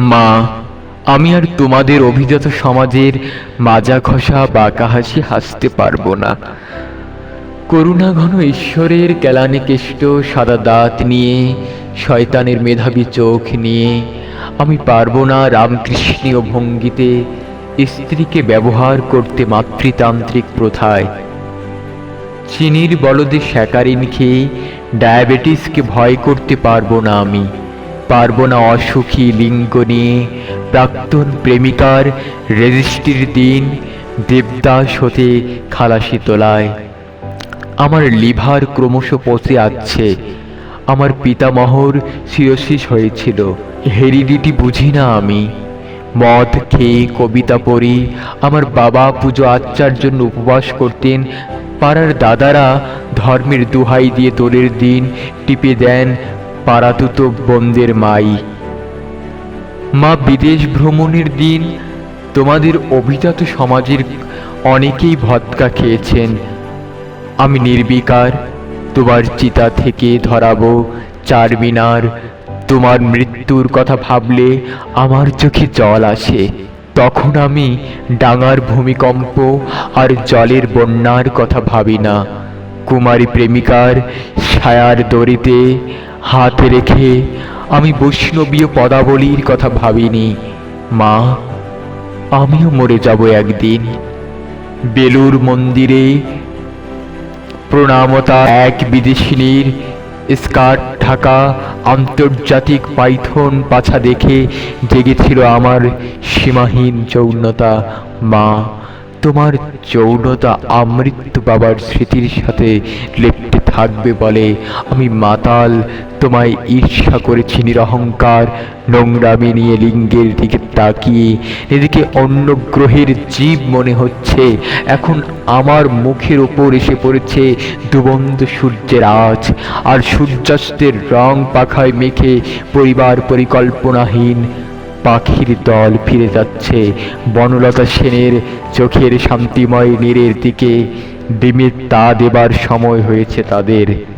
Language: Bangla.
মা, আমি আর তোমাদের অভিজাত সমাজের মাজা ঘষা বাঁকা হাসি হাসতে পারব না। করুণাঘন ঈশ্বরের কেলানে কেষ্ট, সাদা দাঁত নিয়ে, শয়তানের মেধাবী চোখ নিয়ে, আমি পারব না রামকৃষ্ণীয় ভঙ্গিতে স্ত্রীকে ব্যবহার করতে মাতৃতান্ত্রিক প্রথায়। চিনির বলদে স্যাকারিন খেয়ে ডায়াবেটিসকে ভয় করতে পারব না আমি। পারব না অসুখী লিঙ্গ নিয়ে প্রাক্তন প্রেমিকার রেজিস্ট্রির দিন দেবদাস হতে খালাসি তোলায়। আমার লিভার ক্রমশ পচে আসছে। আমার পিতামহর সিরোসিস হয়েছিল। হেরিডিটি বুঝি না আমি। মদ খেয়ে কবিতা পড়ি। আমার বাবা পুজো আচ্চার জন্য উপবাস করতেন। পাড়ার দাদারা ধর্মের দুহাই দিয়ে দোলের দিন টিপে দেন পাড়াতুতো বন্দের মাই। মা বিদেশ ভ্রমণের দিন তোমাদের অভিজাত সমাজের অনেকেই ভদকা খেয়েছেন। আমি নির্বিকার তোমার চিতা থেকে ধরাবো চার মিনার তোমার মৃত্যুর কথা ভাবলে আমার চোখে জল আসে। তখন আমি ডাঙার ভূমিকম্প আর জলের বন্যার কথা ভাবি না। কুমারী প্রেমিকার ছায়ার দড়িতে হাত রেখে আমি বৈষ্ণবীয় পদাবলীর কথা ভাবিনি। মা, আমিও মরে যাব একদিন। বেলুর মন্দিরে প্রণামতা এক বিদেশিনীর স্কার্ট ঢাকা আন্তর্জাতিক পাইথন পাছা দেখে জেগেছিল আমার সীমাহীন যৌনতা। মা তোমার যৌনতা আমৃত্যু বাবার স্মৃতির সাথে লেপ্টে থাকবে বলে আমি মাতাল, তোমায় ঈর্ষা করেছি নিরহংকার, নোংরামি নিয়ে লিঙ্গের দিকে তাকিয়ে। এদিকে অন্য গ্রহের জীব মনে হচ্ছে, এখন আমার মুখের ওপর এসে পড়েছে দুবন্ধ সূর্যের আজ আর সূর্যাস্তের রং পাখায় মেখে পরিবার পরিকল্পনাহীন। পাখির দল ফিরে যাচ্ছে। বনলতা সেনের চোখের শান্তিময় নীরের দিকে। ডিমের তা দেবার সময় হয়েছে তাদের।